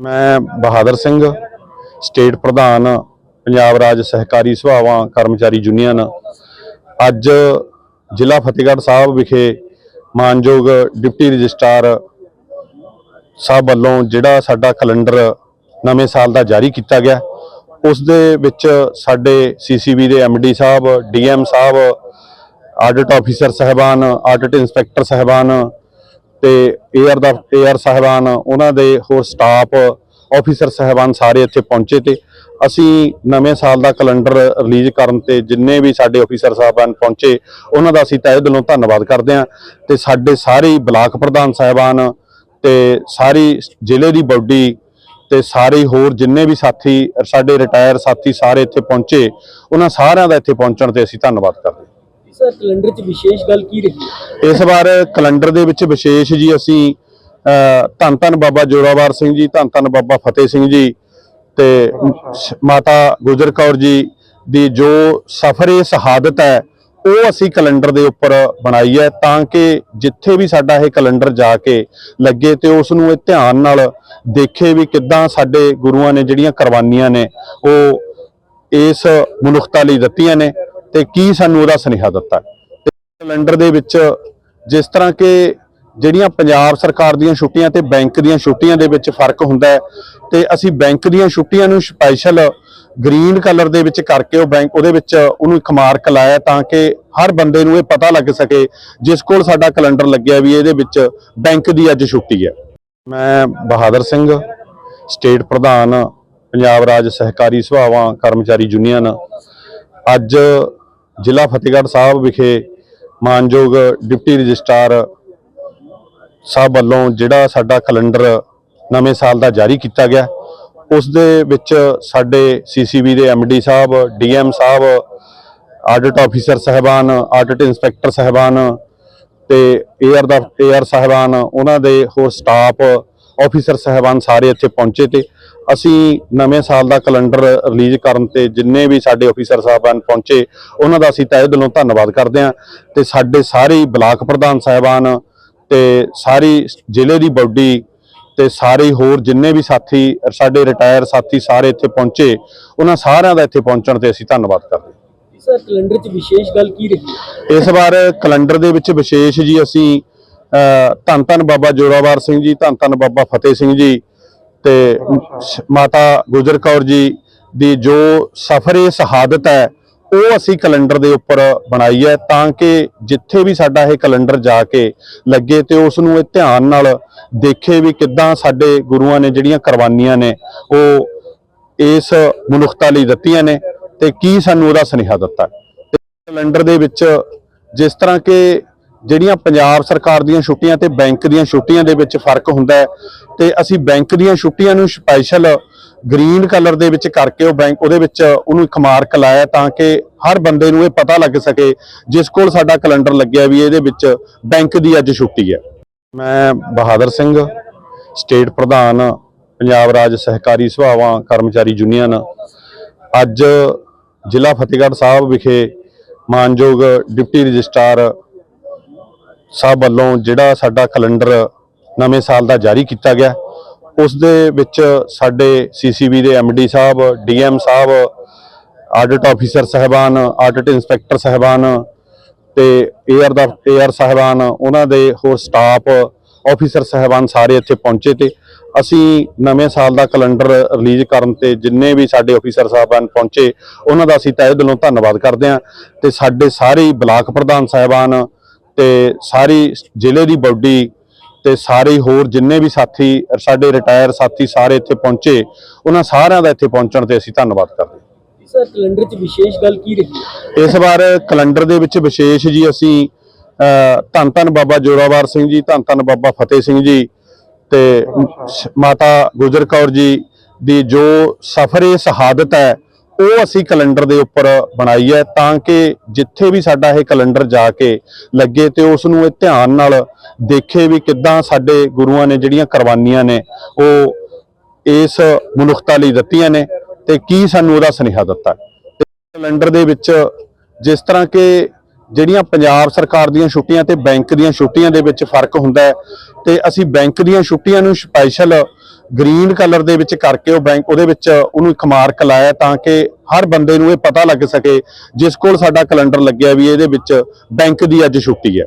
ਮੈਂ ਬਹਾਦਰ ਸਿੰਘ, ਸਟੇਟ ਪ੍ਰਧਾਨ, ਪੰਜਾਬ ਰਾਜ ਸਹਿਕਾਰੀ ਸਭਾਵਾਂ, ਕਰਮਚਾਰੀ ਯੂਨੀਅਨ। ਅੱਜ ਜ਼ਿਲ੍ਹਾ ਫਤਿਹਗੜ੍ਹ ਸਾਹਿਬ ਵਿਖੇ ਮਾਨਯੋਗ ਡਿਪਟੀ ਰਜਿਸਟਰਾਰ ਸਾਹਿਬ ਵੱਲੋਂ ਜਿਹੜਾ ਸਾਡਾ ਕੈਲੰਡਰ ਨਵੇਂ ਸਾਲ ਦਾ ਜਾਰੀ ਕੀਤਾ ਗਿਆ, ਉਸ ਦੇ ਵਿੱਚ ਸਾਡੇ ਸੀਸੀਬੀ ਦੇ ਐਮਡੀ ਸਾਹਿਬ ਡੀਐਮ ਸਾਹਿਬ, ਆਡਿਟ ਆਫੀਸਰ ਸਹਿਬਾਨ, ਆਡਿਟ ਇੰਸਪੈਕਟਰ ਸਹਿਬਾਨ ਤੇ ਏਆਰ ਦਾ ਏਆਰ ਸਾਹਿਬਾਨ, ਉਹਨਾਂ ਦੇ ਹੋਰ ਸਟਾਫ ਆਫੀਸਰ ਸਹਿਬਾਨ ਸਾਰੇ ਇੱਥੇ ਪਹੁੰਚੇ ਤੇ ਅਸੀਂ ਨਵੇਂ ਸਾਲ ਦਾ ਕੈਲੰਡਰ ਰਿਲੀਜ਼ ਕਰਨ ਤੇ ਜਿੰਨੇ ਵੀ ਸਾਡੇ ਆਫੀਸਰ ਸਾਹਿਬਾਨ ਪਹੁੰਚੇ, ਉਹਨਾਂ ਦਾ ਅਸੀਂ ਤਹਿ ਦਿਲੋਂ ਧੰਨਵਾਦ ਕਰਦੇ ਹਾਂ ਤੇ ਸਾਡੇ ਸਾਰੇ ਬਲਾਕ ਪ੍ਰਧਾਨ ਸਾਹਿਬਾਨ ਤੇ ਸਾਰੀ ਜ਼ਿਲ੍ਹੇ ਦੀ ਬਾਡੀ ਤੇ ਸਾਰੇ ਹੋਰ ਜਿੰਨੇ ਵੀ ਸਾਥੀ, ਸਾਡੇ ਰਿਟਾਇਰ ਸਾਥੀ ਸਾਰੇ ਇੱਥੇ ਪਹੁੰਚੇ, ਉਹਨਾਂ ਸਾਰਿਆਂ ਦਾ ਇੱਥੇ ਪਹੁੰਚਣ ਤੇ ਅਸੀਂ ਧੰਨਵਾਦ ਕਰਦੇ ਹਾਂ। ਸਰ ਕੈਲੰਡਰ 'ਚ ਵਿਸ਼ੇਸ਼ ਗੱਲ ਕੀ ਰਹੀ? ਇਸ ਵਾਰ ਕੈਲੰਡਰ ਦੇ ਵਿੱਚ ਵਿਸ਼ੇਸ਼ ਜੀ ਅਸੀਂ ਅ, ਧੰਨ ਧੰਨ ਬਾਬਾ ਜੋਰਾਵਰ ਸਿੰਘ ਜੀ ਧੰਨ ਧੰਨ ਬਾਬਾ ਫਤਿਹ ਸਿੰਘ ਜੀ ਤੇ ਮਾਤਾ ਗੁਜਰ ਕੌਰ ਜੀ ਦੀ ਜੋ ਸਫਰੇ ਸ਼ਹਾਦਤ ਹੈ ਉਹ ਅਸੀਂ ਕੈਲੰਡਰ ਦੇ ਉੱਪਰ ਬਣਾਈ ਹੈ ਤਾਂ ਕਿ ਜਿੱਥੇ ਵੀ ਸਾਡਾ ਇਹ ਕੈਲੰਡਰ ਜਾ ਕੇ ਲੱਗੇ ਤੇ ਉਸ ਨੂੰ ਇਹ ਧਿਆਨ ਨਾਲ ਦੇਖੇ ਵੀ ਕਿੱਦਾਂ ਸਾਡੇ ਗੁਰੂਆਂ ਨੇ ਜਿਹੜੀਆਂ ਕੁਰਬਾਨੀਆਂ ਨੇ ਉਹ ਇਸ ਮਨੁੱਖਤਾ ਲਈ ਦਿੱਤੀਆਂ ਨੇ। ਤੇ ਕੀ ਸਾਨੂੰ ਉਹਦਾ ਸੁਨੇਹਾ ਦਿੱਤਾ ਹੈ। ਕੈਲੰਡਰ ਦੇ ਵਿੱਚ ਜਿਸ ਤਰ੍ਹਾਂ ਕਿ ਜਿਹੜੀਆਂ ਪੰਜਾਬ ਸਰਕਾਰ ਦੀਆਂ ਛੁੱਟੀਆਂ ਤੇ ਬੈਂਕ ਦੀਆਂ ਛੁੱਟੀਆਂ ਦੇ ਵਿੱਚ ਫ਼ਰਕ ਹੁੰਦਾ ਹੈ, ਤੇ ਅਸੀਂ ਬੈਂਕ ਦੀਆਂ ਛੁੱਟੀਆਂ ਨੂੰ ਸਪੈਸ਼ਲ ਗ੍ਰੀਨ ਕਲਰ ਦੇ ਵਿੱਚ ਕਰਕੇ ਉਹ ਬੈਂਕ ਉਹਦੇ ਵਿੱਚ ਉਹਨੂੰ ਇੱਕ ਮਾਰਕ ਲਾਇਆ ਤਾਂ ਕਿ ਹਰ ਬੰਦੇ ਨੂੰ ਇਹ ਪਤਾ ਲੱਗ ਸਕੇ ਜਿਸ ਕੋਲ ਸਾਡਾ ਕੈਲੰਡਰ ਲੱਗਿਆ ਵੀ ਇਹਦੇ ਵਿੱਚ ਬੈਂਕ ਦੀ ਅੱਜ ਛੁੱਟੀ ਹੈ ਮੈਂ ਬਹਾਦਰ ਸਿੰਘ, ਸਟੇਟ ਪ੍ਰਧਾਨ, ਪੰਜਾਬ ਰਾਜ ਸਹਿਕਾਰੀ ਸਭਾਵਾਂ, ਕਰਮਚਾਰੀ ਯੂਨੀਅਨ ਅੱਜ ਜ਼ਿਲ੍ਹਾ ਫਤਿਹਗੜ੍ਹ ਸਾਹਿਬ ਵਿਖੇ ਮਾਨਯੋਗ ਡਿਪਟੀ ਰਜਿਸਟਰਾਰ ਸਾਹਿਬ ਵੱਲੋਂ ਜਿਹੜਾ ਸਾਡਾ ਕੈਲੰਡਰ ਨਵੇਂ ਸਾਲ ਦਾ ਜਾਰੀ ਕੀਤਾ ਗਿਆ ਉਸ ਦੇ ਵਿੱਚ ਸਾਡੇ ਸੀਸੀਬੀ ਦੇ ਐਮਡੀ ਸਾਹਿਬ ਡੀਐਮ ਸਾਹਿਬ ਆਡਿਟ ਆਫੀਸਰ ਸਹਿਬਾਨ ਆਡਿਟ ਇੰਸਪੈਕਟਰ ਸਹਿਬਾਨ ਤੇ ਏਆਰ ਦਾ ਏਆਰ ਸਾਹਿਬਾਨ, ਉਹਨਾਂ ਦੇ ਹੋਰ ਸਟਾਫ ਆਫੀਸਰ ਸਹਿਬਾਨ ਸਾਰੇ ਇੱਥੇ ਪਹੁੰਚੇ ਤੇ ਅਸੀਂ ਨਵੇਂ ਸਾਲ ਦਾ ਕੈਲੰਡਰ ਰਿਲੀਜ਼ ਕਰਨ ਤੇ ਜਿੰਨੇ ਵੀ ਸਾਡੇ ਆਫੀਸਰ ਸਾਹਿਬਾਨ ਪਹੁੰਚੇ ਉਹਨਾਂ ਦਾ ਅਸੀਂ ਤਹਿ ਦਿਲੋਂ ਧੰਨਵਾਦ ਕਰਦੇ ਹਾਂ ਤੇ ਸਾਡੇ ਸਾਰੇ ਬਲਾਕ ਪ੍ਰਧਾਨ ਸਾਹਿਬਾਨ ਤੇ ਸਾਰੀ ਜ਼ਿਲ੍ਹੇ ਦੀ ਬਾਡੀ ਤੇ ਸਾਰੇ ਹੋਰ ਜਿੰਨੇ ਵੀ ਸਾਥੀ ਸਾਡੇ ਰਿਟਾਇਰ ਸਾਥੀ ਸਾਰੇ ਇੱਥੇ ਪਹੁੰਚੇ ਉਹਨਾਂ ਸਾਰਿਆਂ ਦਾ ਇੱਥੇ ਪਹੁੰਚਣ ਤੇ ਅਸੀਂ ਧੰਨਵਾਦ ਕਰਦੇ ਹਾਂ। ਸਰ ਕੈਲੰਡਰ 'ਚ ਵਿਸ਼ੇਸ਼ ਗੱਲ ਕੀ ਰਹੀ? ਇਸ ਵਾਰ ਕੈਲੰਡਰ ਦੇ ਵਿੱਚ ਵਿਸ਼ੇਸ਼ ਜੀ ਅਸੀਂ ਧੰਨ ਧੰਨ ਬਾਬਾ ਜੋਰਾਵਰ ਸਿੰਘ ਜੀ ਧੰਨ ਧੰਨ ਬਾਬਾ ਫਤਿਹ ਸਿੰਘ ਜੀ ਤੇ ਮਾਤਾ ਗੁਜਰ ਕੌਰ ਜੀ ਦੀ ਜੋ ਸਫਰੇ ਸ਼ਹਾਦਤ ਹੈ, ਉਹ ਅਸੀਂ ਕੈਲੰਡਰ ਦੇ ਉੱਪਰ ਬਣਾਈ ਹੈ ਤਾਂ ਕਿ ਜਿੱਥੇ ਵੀ ਸਾਡਾ ਇਹ ਕੈਲੰਡਰ ਜਾ ਕੇ ਲੱਗੇ ਤੇ ਉਸ ਨੂੰ ਇਹ ਧਿਆਨ ਨਾਲ ਦੇਖੇ ਵੀ ਕਿੱਦਾਂ ਸਾਡੇ ਗੁਰੂਆਂ ਨੇ ਜਿਹੜੀਆਂ ਕੁਰਬਾਨੀਆਂ ਨੇ, ਉਹ ਇਸ ਮਨੁੱਖਤਾ ਲਈ ਦਿੱਤੀਆਂ ਨੇ ਤੇ ਕੀ ਸਾਨੂੰ ਉਹਦਾ ਸੁਨੇਹਾ ਦਿੱਤਾ ਹੈ। ਕੈਲੰਡਰ ਦੇ ਵਿੱਚ ਜਿਸ ਤਰ੍ਹਾਂ ਕਿ ਜਿਹੜੀਆਂ ਪੰਜਾਬ ਸਰਕਾਰ ਦੀਆਂ ਛੁੱਟੀਆਂ ਤੇ ਬੈਂਕ ਦੀਆਂ ਛੁੱਟੀਆਂ ਦੇ ਵਿੱਚ ਫ਼ਰਕ ਹੁੰਦਾ ਹੈ ਤੇ ਅਸੀਂ ਬੈਂਕ ਦੀਆਂ ਛੁੱਟੀਆਂ ਨੂੰ ਸਪੈਸ਼ਲ ਗ੍ਰੀਨ ਕਲਰ ਦੇ ਵਿੱਚ ਕਰਕੇ ਉਹ ਬੈਂਕ ਉਹਦੇ ਵਿੱਚ ਉਹਨੂੰ ਇੱਕ ਮਾਰਕ ਲਾਇਆ ਤਾਂ ਕਿ ਹਰ ਬੰਦੇ ਨੂੰ ਇਹ ਪਤਾ ਲੱਗ ਸਕੇ ਜਿਸ ਕੋਲ ਸਾਡਾ ਕੈਲੰਡਰ ਲੱਗਿਆ ਵੀ ਇਹਦੇ ਵਿੱਚ ਬੈਂਕ ਦੀ ਅੱਜ ਛੁੱਟੀ ਹੈ। ਮੈਂ ਬਹਾਦਰ ਸਿੰਘ ਸਟੇਟ ਪ੍ਰਧਾਨ, ਪੰਜਾਬ ਰਾਜ ਸਹਿਕਾਰੀ ਸਭਾਵਾਂ, ਕਰਮਚਾਰੀ ਯੂਨੀਅਨ ਅੱਜ ਜ਼ਿਲ੍ਹਾ ਫਤਿਹਗੜ੍ਹ ਸਾਹਿਬ ਵਿਖੇ ਮਾਨਯੋਗ ਡਿਪਟੀ ਰਜਿਸਟਰਾਰ ਸਾਹਿਬ ਵੱਲੋਂ ਜਿਹੜਾ ਸਾਡਾ ਕੈਲੰਡਰ ਨਵੇਂ ਸਾਲ ਦਾ ਜਾਰੀ ਕੀਤਾ ਗਿਆ, ਉਸ ਦੇ ਵਿੱਚ ਸਾਡੇ ਸੀਸੀਬੀ ਦੇ ਐਮਡੀ ਸਾਹਿਬ ਡੀਐਮ ਸਾਹਿਬ ਆਡਿਟ ਆਫੀਸਰ ਸਹਿਬਾਨ ਆਡਿਟ ਇੰਸਪੈਕਟਰ ਸਹਿਬਾਨ ਤੇ ਏਆਰ ਦਾ ਏਆਰ ਸਾਹਿਬਾਨ, ਉਹਨਾਂ ਦੇ ਹੋਰ ਸਟਾਫ ਆਫੀਸਰ ਸਹਿਬਾਨ ਸਾਰੇ ਇੱਥੇ ਪਹੁੰਚੇ ਤੇ ਅਸੀਂ ਨਵੇਂ ਸਾਲ ਦਾ ਕੈਲੰਡਰ ਰਿਲੀਜ਼ ਕਰਨ ਤੇ ਜਿੰਨੇ ਵੀ ਸਾਡੇ ਆਫੀਸਰ ਸਾਹਿਬਾਨ ਪਹੁੰਚੇ, ਉਹਨਾਂ ਦਾ ਅਸੀਂ ਤਹਿ ਦਿਲੋਂ ਧੰਨਵਾਦ ਕਰਦੇ ਹਾਂ ਤੇ ਸਾਡੇ ਸਾਰੇ ਬਲਾਕ ਪ੍ਰਧਾਨ ਸਾਹਿਬਾਨ ਤੇ ਸਾਰੀ ਜ਼ਿਲ੍ਹੇ ਦੀ ਬਾਡੀ ਤੇ ਸਾਰੇ ਹੋਰ ਜਿੰਨੇ ਵੀ ਸਾਥੀ ਸਾਡੇ ਰਿਟਾਇਰ ਸਾਥੀ ਸਾਰੇ ਇੱਥੇ ਪਹੁੰਚੇ ਉਹਨਾਂ ਸਾਰਿਆਂ ਦਾ ਇੱਥੇ ਪਹੁੰਚਣ ਤੇ ਅਸੀਂ ਧੰਨਵਾਦ ਕਰਦੇ ਹਾਂ। ਸਰ ਕੈਲੰਡਰ 'ਚ ਵਿਸ਼ੇਸ਼ ਗੱਲ ਕੀ ਰਹੀ ਇਸ ਵਾਰ ਕੈਲੰਡਰ ਦੇ ਵਿੱਚ ਵਿਸ਼ੇਸ਼ ਜੀ ਅਸੀਂ ਧੰਨ ਧੰਨ ਬਾਬਾ ਜੋਰਾਵਰ ਸਿੰਘ ਜੀ ਧੰਨ ਧੰਨ ਬਾਬਾ ਫਤਿਹ ਸਿੰਘ ਜੀ ਤੇ ਮਾਤਾ ਗੁਜਰ ਕੌਰ ਜੀ ਦੀ ਜੋ ਸਫਰੇ ਸ਼ਹਾਦਤ ਹੈ ਉਹ ਅਸੀਂ ਕੈਲੰਡਰ ਦੇ ਉੱਪਰ ਬਣਾਈ ਹੈ ਤਾਂ ਕਿ ਜਿੱਥੇ ਵੀ ਸਾਡਾ ਇਹ ਕੈਲੰਡਰ ਜਾ ਕੇ ਲੱਗੇ ਤੇ ਉਸ ਨੂੰ ਇਹ ਧਿਆਨ ਨਾਲ ਦੇਖੇ ਵੀ ਕਿੱਦਾਂ ਸਾਡੇ ਗੁਰੂਆਂ ਨੇ ਜਿਹੜੀਆਂ ਕੁਰਬਾਨੀਆਂ ਨੇ ਉਹ ਇਸ ਮਨੁੱਖਤਾ ਲਈ ਦਿੱਤੀਆਂ ਨੇ ਤੇ ਕੀ ਸਾਨੂੰ ਉਹਦਾ ਸੁਨੇਹਾ ਦਿੱਤਾ ਹੈ। ਕੈਲੰਡਰ ਦੇ ਵਿੱਚ ਜਿਸ ਤਰ੍ਹਾਂ ਕਿ ਜਿਹੜੀਆਂ ਪੰਜਾਬ ਸਰਕਾਰ ਦੀਆਂ ਛੁੱਟੀਆਂ ਤੇ ਬੈਂਕ ਦੀਆਂ ਛੁੱਟੀਆਂ ਦੇ ਵਿੱਚ ਫ਼ਰਕ ਹੁੰਦਾ ਹੈ ਤੇ ਅਸੀਂ ਬੈਂਕ ਦੀਆਂ ਛੁੱਟੀਆਂ ਨੂੰ ਸਪੈਸ਼ਲ ਗ੍ਰੀਨ ਕਲਰ ਦੇ ਵਿੱਚ ਕਰਕੇ ਉਹ ਬੈਂਕ ਉਹਦੇ ਵਿੱਚ ਉਹਨੂੰ ਇੱਕ ਮਾਰਕ ਲਾਇਆ ਤਾਂ ਕਿ ਹਰ ਬੰਦੇ ਨੂੰ ਇਹ ਪਤਾ ਲੱਗ ਸਕੇ ਜਿਸ ਕੋਲ ਸਾਡਾ ਕੈਲੰਡਰ ਲੱਗਿਆ ਵੀ ਇਹਦੇ ਵਿੱਚ ਬੈਂਕ ਦੀ ਅੱਜ ਛੁੱਟੀ ਹੈ।